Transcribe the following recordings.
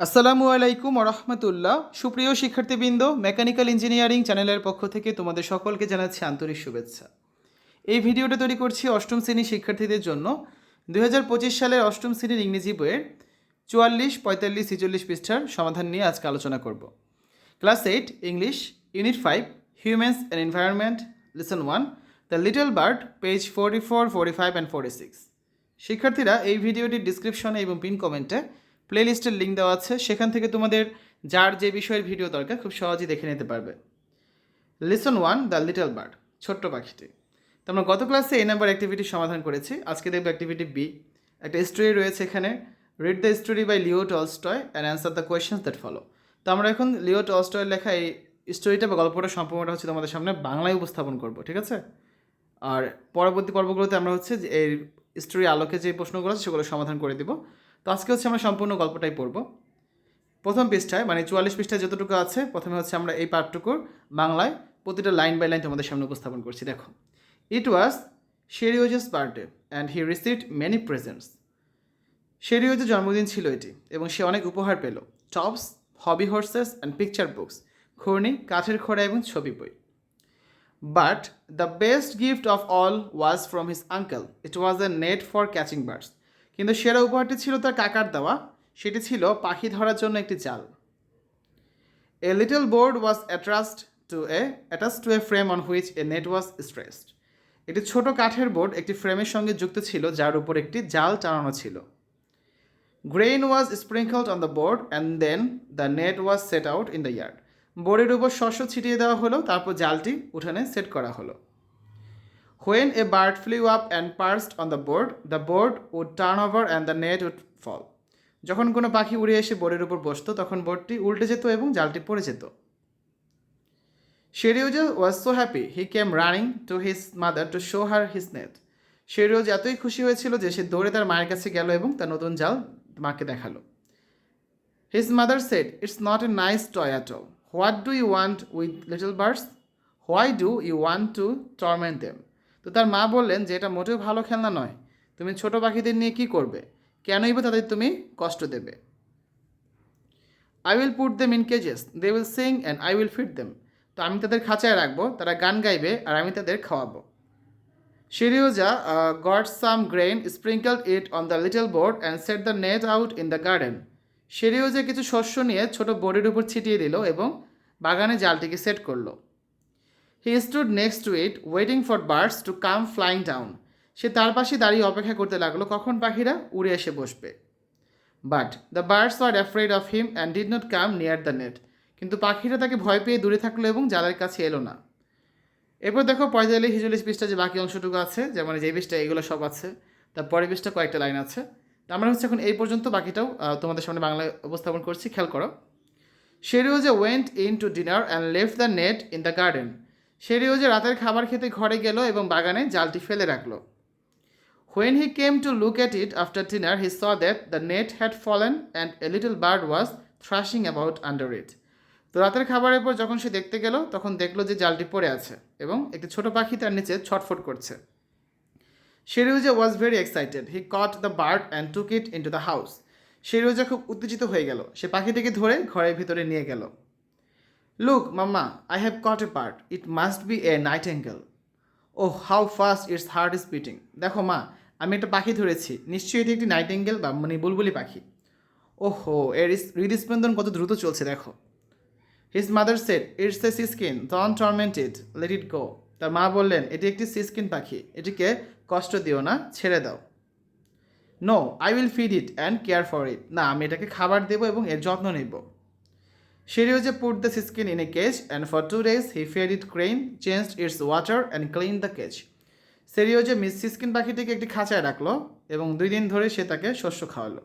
আসসালামু আলাইকুম রহমতুল্লাহ। সুপ্রিয় শিক্ষার্থীবৃন্দ, মেকানিক্যাল ইঞ্জিনিয়ারিং চ্যানেলের পক্ষ থেকে তোমাদের সকলকে জানাচ্ছি আন্তরিক শুভেচ্ছা। এই ভিডিওটা তৈরি করছি অষ্টম শ্রেণির শিক্ষার্থীদের জন্য। দু হাজার পঁচিশ সালের অষ্টম শ্রেণির ইংরেজি বইয়ের চুয়াল্লিশ, পঁয়তাল্লিশ, ছেচল্লিশ পৃষ্ঠার সমাধান নিয়ে আজকে আলোচনা করব। Class eight, English, unit five, humans and environment, lesson one, the little bird, page forty four, forty five and forty six. শিক্ষার্থীরা এই ভিডিওটির ডিসক্রিপশনে এবং পিন কমেন্টে প্লেলিস্টের লিঙ্ক দেওয়া আছে। সেখান থেকে তোমাদের যার যে বিষয়ের ভিডিও দরকার, খুব সহজেই দেখে নিতে পারবে। Lesson one the little bird ছোট্ট পাখিটি। তো আমরা গত ক্লাসে এই নাম্বার অ্যাক্টিভিটি সমাধান করেছি। আজকে দেখব অ্যাক্টিভিটি বি একটা স্টোরি রয়েছে এখানে। Read the story by Leo Tolstoy and answer the questions that follow তো আমরা এখন লিও টলস্টয়ের লেখা এই স্টোরিটা বা গল্পটা সম্পূর্ণটা হচ্ছে তোমাদের সামনে বাংলায় উপস্থাপন করব, ঠিক আছে? আর পরবর্তী পর্বগুলোতে আমরা হচ্ছে যে এই স্টোরি আলোকে যে প্রশ্নগুলো আছে সেগুলো সমাধান করে দিব। তো আজকে হচ্ছে আমরা সম্পূর্ণ গল্পটাই পড়ব। প্রথম পৃষ্ঠায় মানে চুয়াল্লিশ পৃষ্ঠায় যতটুকু আছে, প্রথমে হচ্ছে আমরা এই পাঠটুকুর বাংলায় প্রতিটা লাইন বাই লাইন তোমাদের সামনে উপস্থাপন করছি। দেখো it was Seryozha's birthday and he received many presents শেরিওজের জন্মদিন ছিল এটি এবং সে অনেক উপহার পেল। Tops hobby horses and picture books ঘূর্ণি কাঠের খোড়া এবং ছবি বই। But the best gift of all was from his uncle it was a net for catching birds কিন্তু সেরা উপহারটি ছিল তার কাকার দেওয়া। সেটি ছিল পাখি ধরার জন্য একটি জাল। A little board was attached to a attach to a frame on which a net was stretched একটি ছোট কাঠের বোর্ড একটি ফ্রেমের সঙ্গে যুক্ত ছিল, যার উপর একটি জাল টানানো ছিল। Grain was sprinkled on the board and then the net was set out in the yard বোর্ডের উপর শস্য ছিটিয়ে দেওয়া হলো, তারপর জালটি উঠানে সেট করা হলো। When a bird flew up and perched on the board, the board would turn over and the net would fall. যখন কোনো পাখি উড়ে এসে বোর্ডের উপর বসতো তখন বোর্ডটি উল্টে যেত এবং জালটি পড়ে যেত। Seryozha was so happy he came running to his mother to show her his net Seryozha এতই খুশি হয়েছিল যে সে দৌড়ে তার মায়ের কাছে গেল এবং তার নতুন জাল মাকে দেখাল। His mother said it's not a nice toy at all what do you want with little birds why do you want to torment them তো তার মা বললেন যে এটা মোটেও ভালো খেলনা নয়। তুমি ছোট পাখিদের নিয়ে কি করবে? কেনই বা তাদের তুমি কষ্ট দেবে? I will put them in cages they will sing and I will feed them তো আমি তাদের খাঁচায় রাখব, তারা গান গাইবে আর আমি তাদের খাওয়াবো। Seryozha got some grain sprinkled it on the little board and set the net out in the garden Seryozha কিছু শস্য নিয়ে ছোট বোর্ডের উপর ছিটিয়ে দিল এবং বাগানে জালটিকে সেট করল। He stood next to it waiting for birds to come flying down সে তার পাশে দাঁড়িয়ে অপেক্ষা করতে লাগল, কখন পাখিরা উড়ে এসে বসবে? But the birds are afraid of him and did not come near the net কিন্তু পাখিরা তাকে ভয় পেয়ে দূরে থাকল এবং জালের কাছে এলো না। এরপর দেখো পঁয়তাল্লিশ হিজল্লিশ পৃষ্ঠা যে বাকি অংশটুকু আছে যেমন যে পৃষ্ঠা, এগুলো সব আছে। তার পরের পৃষ্ঠা কয়েকটা লাইন আছে। তো আমরা হচ্ছে এখন এই পর্যন্ত বাকিটাও তোমাদের সামনে বাংলায় উপস্থাপন করছি, খেয়াল করো। Seryozha went in to dinner and left the net in the garden Seryozha রাতের খাবার খেতে ঘরে গেল এবং বাগানে জালটি ফেলে রাখল। When he came to look at it after dinner he saw that the net had fallen and a little bird was thrashing about under it তো রাতের খাবারের পর যখন সে দেখতে গেল, তখন দেখল যে জালটি পড়ে আছে এবং একটি ছোট পাখি তার নিচে ছটফট করছে। Seryozha was very excited he caught the bird and took it in to the house Seryozha খুব উত্তেজিত হয়ে গেল। সে পাখিটিকে ধরে ঘরের ভিতরে নিয়ে গেল। Mamma I have caught a bird it must be a nightingale oh how fast its heart is beating দেখো, মা, আমি একটা পাখি ধরেছি। নিশ্চয়ই এটি একটি নাইট অ্যাঙ্গেল বা মানে বুলবুলি পাখি। ওহো, এর হৃদস্পন্দন কত দ্রুত চলছে, দেখো। His mother said it's a siskin don't tormented let it go তার মা বললেন, এটি একটি সিস্কিন পাখি। এটিকে কষ্ট দিও না, ছেড়ে দাও। No I will feed it and care for it না, আমি এটাকে খাবার দেবো এবং এর যত্ন নেব। Shirioja put the siskin in a cage and for two days he fed it grain, changed its water and cleaned the cage. Seryozha miss siskin পাখিটিকে একটি খাঁচায় রাখল এবং দুই দিন ধরে সে তাকে শস্য খাওয়ালো।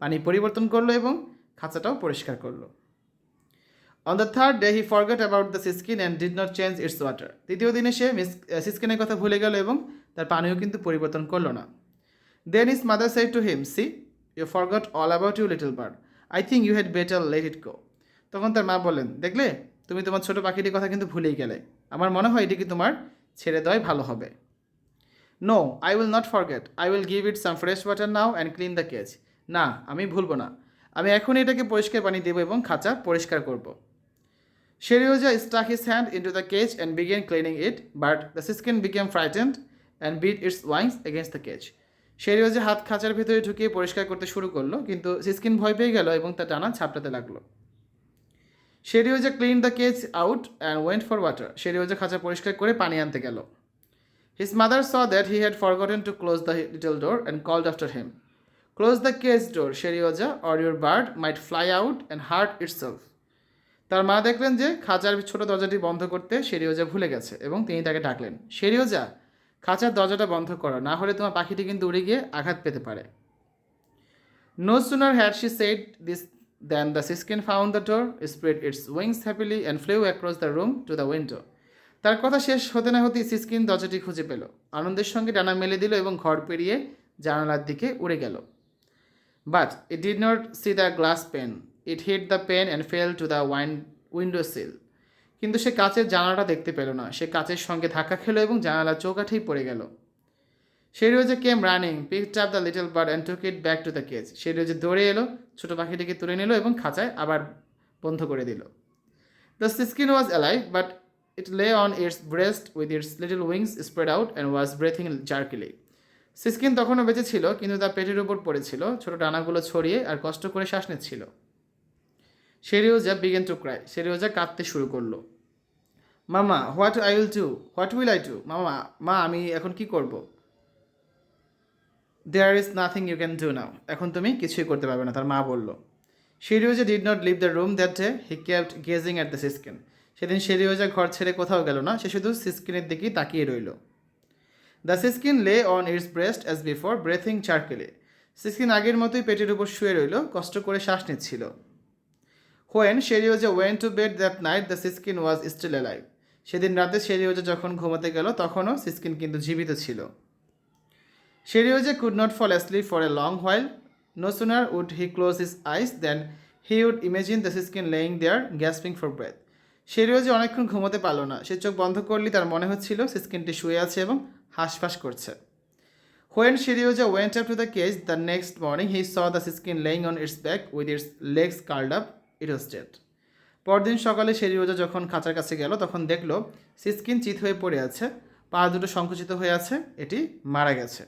পানি পরিবর্তন করল এবং খাঁচাটাও পরিষ্কার করল। On the third day he forget about the siskin and did not change its water তৃতীয় দিনে সে মিস সিসকিনের কথা ভুলে গেল এবং তার পানিও কিন্তু পরিবর্তন করল না। Then his mother said to him see you forgot all about you little bird I think you had better let it go তখন তার মা বলেন দেখলে তুমি তোমার ছোট পাখিটির কথা কিন্তু ভুলেই গেলে। আমার মনে হয় এটি কি তোমার ছেড়ে দেওয়াই ভালো হবে। No I will not forget I will give it some fresh water now and clean the cage না আমি ভুলবো না। আমি এখনই এটাকে পরিষ্কার পানি দেবো এবং খাঁচা পরিষ্কার করব। Sherioja stuck his hand into the cage and began cleaning it, but the siskin became frightened and beat its wings against the cage. শেরিওজা হাত খাঁচার ভেতরে ঢুকিয়ে পরিষ্কার করতে শুরু করল কিন্তু সিসকিন ভয় পেয়ে গেল এবং তার টানা ছাপটাতে লাগল। Seryozha clean the cage out and went for water. Seryozha খাঁচা পরিষ্কার করে পানি আনতে গেল। His mother saw that he had forgotten to close the little door and called after him. Close the cage door, Seryozha, or your bird might fly out and hurt itself. তার মা দেখলেন যে খাঁচার ছোট দরজাটি বন্ধ করতে শেরিওজা ভুলে গেছে এবং তিনি তাকে ডাকলেন, শেরিওজা, খাঁচার দরজাটা বন্ধ করো, না হলে তোমার পাখিটি কিন্তু উড়ে গিয়ে আঘাত পেতে পারে। No sooner had she said this then the siskin found the door spread its wings happily and flew across the room to the window তার কথা শেষ হতে না হতেই সিস্কিন দরজাটি খুঁজে পেল। আনন্দের সঙ্গে ডানা মেলে দিল এবং ঘর পেরিয়ে জানালার দিকে উড়ে গেল। But it did not see the glass pane It hit the pane and fell to the wine window sill কিন্তু সে কাচের জানালাটা দেখতে পেল না। সে কাচের সঙ্গে ধাক্কা খেলো এবং জানালা চৌকাঠেই পড়ে গেল। Seryozha came running picked up the little bird and took it back to the cage Seryozha দৌড়ে এলো, ছোটো পাখিটিকে তুলে নিল এবং খাঁচায় আবার বন্ধ করে দিল। The siskin was alive but it lay on its breast with its little wings spread out and was breathing jerkily siskin তখনও বেঁচে ছিল, কিন্তু তার পেটের উপর পড়েছিল। ছোটো ডানাগুলো ছড়িয়ে আর কষ্ট করে শ্বাস নিচ্ছিল। Seryozha began to cry Seryozha কাঁদতে শুরু করল। Mama what I will do what will I do mama, মা, আমি এখন কি করব? There is nothing you can do now এখন তুমি কিছুই করতে পারবে না, তার মা বলল। Seryozha did not leave the room that day he kept gazing at the siskin সেদিন শেরিওজা ঘর ছেড়ে কোথাও গেল না, সে শুধু সিস্কিনের দিকেই তাকিয়ে রইল। The siskin lay on its breast as before breathing jerkily siskin আগের মতোই পেটের উপর শুয়ে রইল, কষ্ট করে শ্বাস নিচ্ছিল। When Seryozha went to bed that night the siskin was still alive সেদিন রাতে শেরিওজা যখন ঘুমাতে গেল, তখনও সিস্কিন কিন্তু জীবিত ছিল। Seryozha could not fall asleep for a long while no sooner would he close his eyes then he would imagine the siskin laying there gasping for breath Seryozha অনেকক্ষণ ঘুমোতে পারল না সে চোখ বন্ধ করলেই তার মনে হচ্ছিল সিস্কিনটি শুয়ে আছে এবং হাঁসফাঁস করছে When Shirioja went up to the cage the next morning, he saw the siskin laying on its back with its legs curled up. It was dead. পরদিন সকালে শেরিওজা যখন খাঁচার কাছে গেল তখন দেখল সিস্কিন চিত হয়ে পড়ে আছে পা দুটো সংকুচিত হয়ে আছে এটি মারা গেছে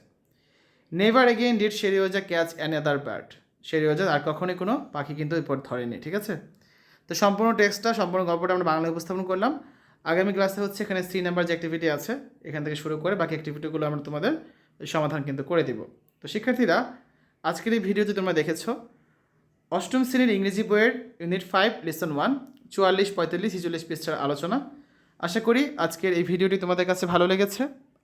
never again did Seryozha catch another bird Seryozha আর কখনোই কোনো পাখি কিন্তু এরপর ধরেনি, ঠিক আছে? তো সম্পূর্ণ টেক্সটটা, সম্পূর্ণ গল্পটা আমরা বাংলায় উপস্থাপন করলাম। আগামী ক্লাসে হচ্ছে এখানে সি নাম্বার যে অ্যাক্টিভিটি আছে, এখান থেকে শুরু করে বাকি অ্যাক্টিভিটিগুলো আমরা তোমাদের সমাধান কিন্তু করে দিব। তো শিক্ষার্থীরা, আজকের এই ভিডিওতে তোমরা দেখেছ। অষ্টম শ্রেণির ইংরেজি বইয়ের ইউনিট ফাইভ লেসন ওয়ান চুয়াল্লিশ, পঁয়তাল্লিশ, ছিচল্লিশ পৃষ্ঠার আলোচনা। আশা করি আজকের এই ভিডিওটি তোমাদের কাছে ভালো লেগেছে।